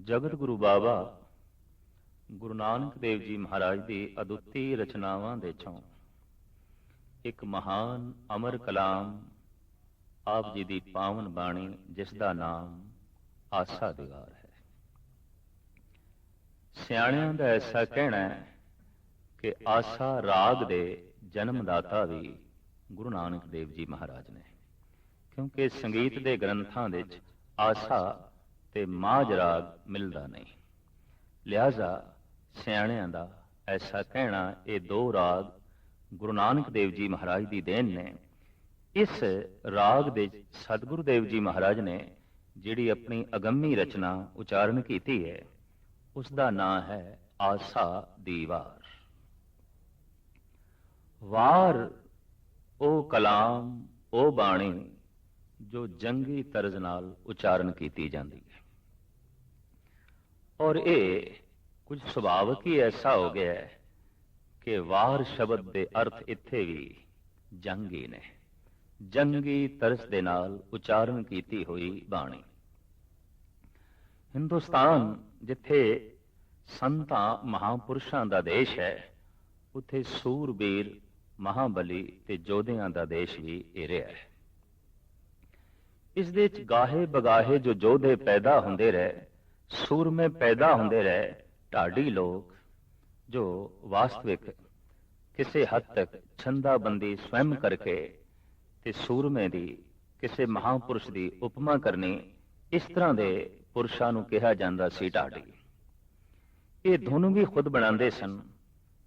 ਜਗਤ ਗੁਰੂ ਬਾਬਾ ਗੁਰੂ ਨਾਨਕ ਦੇਵ ਜੀ ਮਹਾਰਾਜ ਦੀ ਅਦੁੱਤੀ ਰਚਨਾਵਾਂ ਦੇ ਚੋਂ ਇੱਕ ਮਹਾਨ ਅਮਰ ਕਲਾਮ ਆਪ ਜੀ ਦੀ ਪਾਵਨ ਬਾਣੀ, ਜਿਸ ਦਾ ਨਾਮ ਆਸਾ ਦਿਵਾਰ ਹੈ। ਸਿਆਣਿਆਂ ਦਾ ਐਸਾ ਕਹਿਣਾ ਹੈ ਕਿ ਆਸਾ ਰਾਗ ਦੇ ਜਨਮਦਾਤਾ ਵੀ ਗੁਰੂ ਨਾਨਕ ਦੇਵ ਜੀ ਮਹਾਰਾਜ ਨੇ, ਕਿਉਂਕਿ ਸੰਗੀਤ ਦੇ ਗ੍ਰੰਥਾਂ ਵਿੱਚ ਆਸਾ ਤੇ ਮਾਜ ਰਾਗ ਮਿਲਦਾ ਨਹੀਂ। ਲਿਹਾਜ਼ਾ ਸਿਆਣਿਆਂ ਦਾ ਐਸਾ ਕਹਿਣਾ ਇਹ ਦੋ ਰਾਗ ਗੁਰੂ ਨਾਨਕ ਦੇਵ ਜੀ ਮਹਾਰਾਜ ਦੀ ਦੇਣ ਨੇ। ਇਸ ਰਾਗ ਦੇ ਸਤਿਗੁਰੂ ਦੇਵ ਜੀ ਮਹਾਰਾਜ ਨੇ ਜਿਹੜੀ ਆਪਣੀ ਅਗੰਮੀ ਰਚਨਾ ਉਚਾਰਨ ਕੀਤੀ ਹੈ ਉਸ ਦਾ ਨਾਮ ਹੈ ਆਸਾ ਦੀ ਵਾਰ। ਵਾਰ ਉਹ ਕਲਾਮ ਉਹ ਬਾਣੀ ਜੋ ਜੰਗੀ ਤਰਜ਼ ਨਾਲ ਉਚਾਰਨ ਕੀਤੀ ਜਾਂਦੀ ਹੈ। ਔਰ ਇਹ ਕੁਝ ਸੁਭਾਵਕ ਹੀ ਐਸਾ ਹੋ ਗਿਆ ਹੈ ਕਿ ਵਾਰ ਸ਼ਬਦ ਦੇ ਅਰਥ ਇੱਥੇ ਵੀ ਜੰਗੀ ਨੇ। ਜੰਗੀ ਤਰਸ ਦੇ ਨਾਲ ਉਚਾਰਨ ਕੀਤੀ ਹੋਈ ਬਾਣੀ। ਹਿੰਦੁਸਤਾਨ, ਜਿੱਥੇ ਸੰਤਾਂ ਮਹਾਪੁਰਸ਼ਾਂ ਦਾ ਦੇਸ਼ ਹੈ, ਉੱਥੇ ਸੂਰਬੀਰ, ਮਹਾਬਲੀ ਤੇ ਜੋਧਿਆਂ ਦਾ ਦੇਸ਼ ਵੀ ਇਹ ਰਿਹਾ ਹੈ। ਇਸ ਦੇ ਵਿੱਚ ਗਾਹੇ ਬਗਾਹੇ ਜੋ ਜੋਧੇ ਪੈਦਾ ਹੁੰਦੇ ਰਹੇ ਸੂਰਮੇ ਪੈਦਾ ਹੁੰਦੇ ਰਹੇ ਢਾਡੀ ਲੋਕ, ਜੋ ਵਾਸਤਵਿਕ ਕਿਸੇ ਹੱਦ ਤੱਕ ਛੰਦਾਬੰਦੀ ਸਵੈਮ ਕਰਕੇ ਤੇ ਸੂਰਮੇ ਦੀ ਕਿਸੇ ਮਹਾਪੁਰਸ਼ ਦੀ ਉਪਮਾ ਕਰਨੀ ਇਸ ਤਰ੍ਹਾਂ ਦੇ ਪੁਰਸ਼ਾਂ ਨੂੰ ਕਿਹਾ ਜਾਂਦਾ ਸੀ ਢਾਡੀ। ਇਹ ਧੁਨ ਵੀ ਖੁਦ ਬਣਾਉਂਦੇ ਸਨ,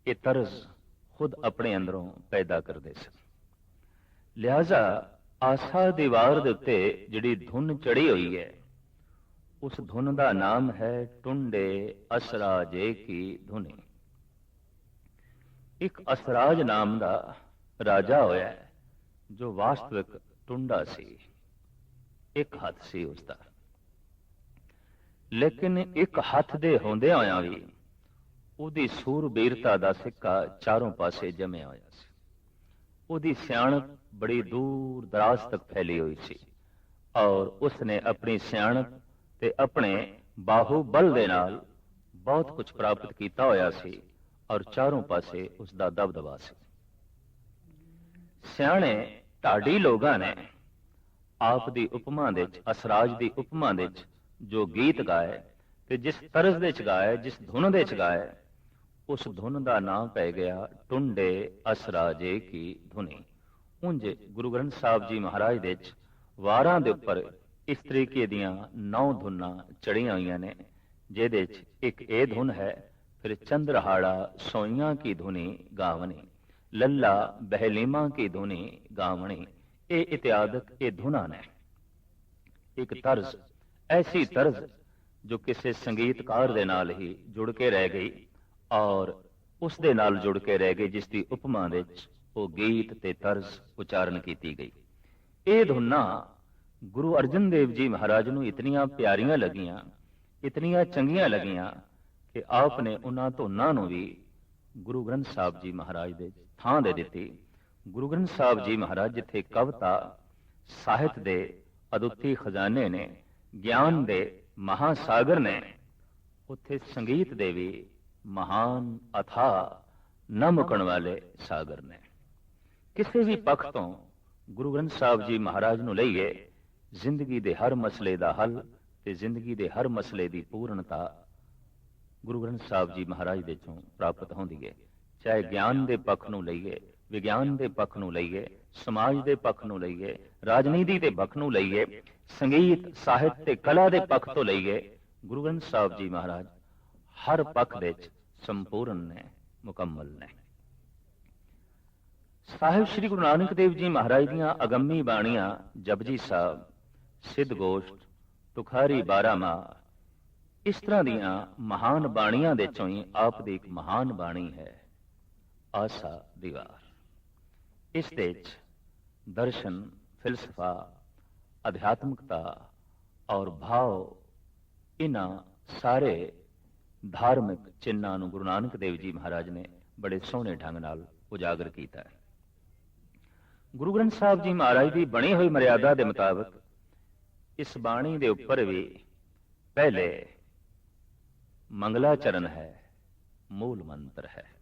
ਇਹ ਤਰਜ਼ ਖੁਦ ਆਪਣੇ ਅੰਦਰੋਂ ਪੈਦਾ ਕਰਦੇ ਸਨ। ਲਿਹਾਜ਼ਾ ਆਸਾ ਦੀਵਾਰ ਦੇ ਉੱਤੇ ਜਿਹੜੀ ਧੁਨ ਚੜੀ ਹੋਈ ਹੈ ਉਸ ਧੁਨ ਦਾ ਨਾਮ ਹੈ ਟੁੰਡੇ ਅਸਰਾਜੇ ਕੀ ਧੁਨੀ। ਇੱਕ ਅਸਰਾਜ ਨਾਮ ਦਾ ਰਾਜਾ ਹੋਇਆ ਜੋ ਵਾਸਤਵਿਕ ਟੁੰਡਾ ਸੀ, ਇੱਕ ਹੱਥ ਸੀ ਉਸ ਦਾ ਲੇਕਿਨ ਇੱਕ ਹੱਥ ਦੇ ਹੁੰਦਿਆਂ ਹੋਇਆਂ ਵੀ ਉਹਦੀ ਸੂਰਬੀਰਤਾ ਦਾ ਸਿੱਕਾ ਚਾਰੋਂ ਪਾਸੇ ਜਮਿਆ ਹੋਇਆ ਸੀ। ਉਹਦੀ ਸਿਆਣਪ ਬੜੀ ਦੂਰ ਦਰਾਜ਼ ਤੱਕ ਫੈਲੀ ਹੋਈ ਸੀ ਔਰ ਉਸਨੇ ਆਪਣੀ ਸਿਆਣਪ ਤੇ ਆਪਣੇ ਬਾਹੂ ਬਲ ਦੇ ਨਾਲ ਬਹੁਤ ਕੁਝ ਪ੍ਰਾਪਤ ਕੀਤਾ ਹੋਇਆ ਸੀ ਔਰ ਚਾਰੋਂ ਪਾਸੇ ਉਸ ਦਾ ਦਬਦਬਾ ਸੀ। ਸਿਆਣੇ ਢਾਡੀ ਲੋਕਾਂ ਨੇ ਆਪ ਦੀ ਉਪਮਾ ਦੇ ਵਿੱਚ, ਅਸਰਾਜ ਦੀ ਉਪਮਾ ਦੇ ਵਿੱਚ ਜੋ ਗੀਤ ਗਾਏ ਤੇ ਜਿਸ ਤਰਜ਼ ਦੇ ਵਿੱਚ ਗਾਏ, ਜਿਸ ਧੁਨ ਦੇ ਵਿੱਚ ਗਾਏ, ਉਸ ਧੁਨ ਦਾ ਨਾਮ ਪੈ ਗਿਆ ਟੁੰਡੇ ਅਸਰਾਜੇ ਕੀ ਧੁਨੀ। ਉਂਝ ਗੁਰੂ ਗ੍ਰੰਥ ਸਾਹਿਬ ਜੀ ਮਹਾਰਾਜ ਦੇ ਚ ਵਾਰਾਂ ਦੇ ਉੱਪਰ ਇਸ ਤਰੀਕੇ ਦੀਆਂ ਨੌ ਧੁਨਾਂ ਚੜੀਆਂ ਹੋਈਆਂ ਨੇ, ਜਿਹਦੇ ਚ ਇੱਕ ਇਹ ਧੁਨ ਹੈ, ਫਿਰ ਚੰਦਰਹਾੜਾ ਸੋਈਆਂ ਕੀ ਧੁਨੀ ਗਾਵਣੀ ਲੱਲਾ ਬਹਿਲੀਮਾ ਕੀ ਧੁਨੀ ਗਾਵਣੀ ਇਹ ਇਤਿਆਦਕ ਇਹ ਧੁਨਾਂ ਨੇ। ਇੱਕ ਤਰਜ਼, ਐਸੀ ਤਰਜ਼ ਜੋ ਕਿਸੇ ਸੰਗੀਤਕਾਰ ਦੇ ਨਾਲ ਹੀ ਜੁੜ ਕੇ ਰਹਿ ਗਈ ਔਰ ਉਸ ਦੇ ਨਾਲ ਜੁੜ ਕੇ ਰਹਿ ਗਈ, ਜਿਸ ਦੀ ਉਪਮਾ ਵਿੱਚ ਉਹ ਗੀਤ ਤੇ ਤਰਜ਼ ਉਚਾਰਨ ਕੀਤੀ ਗਈ। ਇਹ ਧੁਨਾਂ ਗੁਰੂ ਅਰਜਨ ਦੇਵ ਜੀ ਮਹਾਰਾਜ ਨੂੰ ਇਤਨੀਆਂ ਪਿਆਰੀਆਂ ਲੱਗੀਆਂ, ਇਤਨੀਆਂ ਚੰਗੀਆਂ ਲੱਗੀਆਂ ਕਿ ਆਪ ਨੇ ਉਹਨਾਂ ਧੁਨਾਂ ਨੂੰ ਵੀ ਗੁਰੂ ਗ੍ਰੰਥ ਸਾਹਿਬ ਜੀ ਮਹਾਰਾਜ ਦੇ ਥਾਂ ਦੇ ਦਿੱਤੀ। ਗੁਰੂ ਗ੍ਰੰਥ ਸਾਹਿਬ ਜੀ ਮਹਾਰਾਜ ਜਿੱਥੇ ਕਵਿਤਾ ਸਾਹਿਤ ਦੇ ਅਦੁੱਤੀ ਖਜ਼ਾਨੇ ਨੇ, ਗਿਆਨ ਦੇ ਮਹਾਸਾਗਰ ਨੇ, ਉੱਥੇ ਸੰਗੀਤ ਦੇ ਵੀ ਮਹਾਨ ਅਥਾ ਨਾ ਮੁਕਣ ਵਾਲੇ ਸਾਗਰ ਨੇ। ਕਿਸੇ ਵੀ ਪੱਖ ਤੋਂ ਗੁਰੂ ਗ੍ਰੰਥ ਸਾਹਿਬ ਜੀ ਮਹਾਰਾਜ ਨੂੰ ਲਈਏ ਜ਼ਿੰਦਗੀ ਦੇ ਹਰ ਮਸਲੇ ਦਾ ਹੱਲ ਤੇ ਜ਼ਿੰਦਗੀ ਦੇ ਹਰ ਮਸਲੇ ਦੀ ਪੂਰਨਤਾ ਗੁਰੂ ਗ੍ਰੰਥ ਸਾਹਿਬ ਜੀ ਮਹਾਰਾਜ ਦੇ ਚੋਂ ਪ੍ਰਾਪਤ ਹੁੰਦੀ ਹੈ ਚਾਹੇ ਗਿਆਨ ਦੇ ਪੱਖ ਨੂੰ ਲਈਏ, ਵਿਗਿਆਨ ਦੇ ਪੱਖ ਨੂੰ ਲਈਏ, ਸਮਾਜ ਦੇ ਪੱਖ ਨੂੰ ਲਈਏ, ਰਾਜਨੀਤੀ ਦੇ ਪੱਖ ਨੂੰ ਲਈਏ, ਸੰਗੀਤ, ਸਾਹਿਤ ਤੇ ਕਲਾ ਦੇ ਪੱਖ ਤੋਂ ਲਈਏ, ਗੁਰੂ ਗ੍ਰੰਥ ਸਾਹਿਬ ਜੀ ਮਹਾਰਾਜ ਹਰ ਪੱਖ ਵਿੱਚ ਸੰਪੂਰਨ ਨੇ, ਮੁਕੰਮਲ ਨੇ। ਸਾਹਿਬ ਸ੍ਰੀ ਗੁਰੂ ਨਾਨਕ ਦੇਵ ਜੀ ਮਹਾਰਾਜ ਦੀਆਂ ਅਗੰਮੀ ਬਾਣੀਆਂ ਜਪਜੀ ਸਾਹਿਬ ਸਿੱਧ ਗੋਸ਼ਟ, ਤੁਖਾਰੀ ਬਾਰਾਮਾ ਇਸ ਤਰ੍ਹਾਂ ਦੀਆਂ ਮਹਾਨ ਬਾਣੀਆਂ ਦੇ ਚੋਂ ਹੀ ਆਪ ਦੀ ਇੱਕ ਮਹਾਨ ਬਾਣੀ ਹੈ, ਆਸਾ ਦੀਵਾਰ। ਇਸ ਦੇ ਵਿੱਚ ਦਰਸ਼ਨ, ਫਿਲਸਫਾ, ਅਧਿਆਤਮਿਕਤਾ ਔਰ ਭਾਵ, ਇਹਨਾਂ ਸਾਰੇ ਧਾਰਮਿਕ ਚਿੰਨਾਂ ਨੂੰ ਗੁਰੂ ਨਾਨਕ ਦੇਵ ਜੀ ਮਹਾਰਾਜ ਨੇ ਬੜੇ ਸੋਹਣੇ ਢੰਗ ਨਾਲ ਉਜਾਗਰ ਕੀਤਾ ਹੈ। ਗੁਰੂ ਗ੍ਰੰਥ ਸਾਹਿਬ ਜੀ ਮਹਾਰਾਜ ਦੀ ਬਣੀ ਹੋਈ ਮਰਿਆਦਾ ਦੇ ਮੁਤਾਬਕ ਇਸ ਬਾਣੀ ਦੇ ਉੱਪਰ ਵੀ ਪਹਿਲੇ ਮੰਗਲਾਚਰਨ ਹੈ ਮੂਲ ਮੰਤਰ ਹੈ।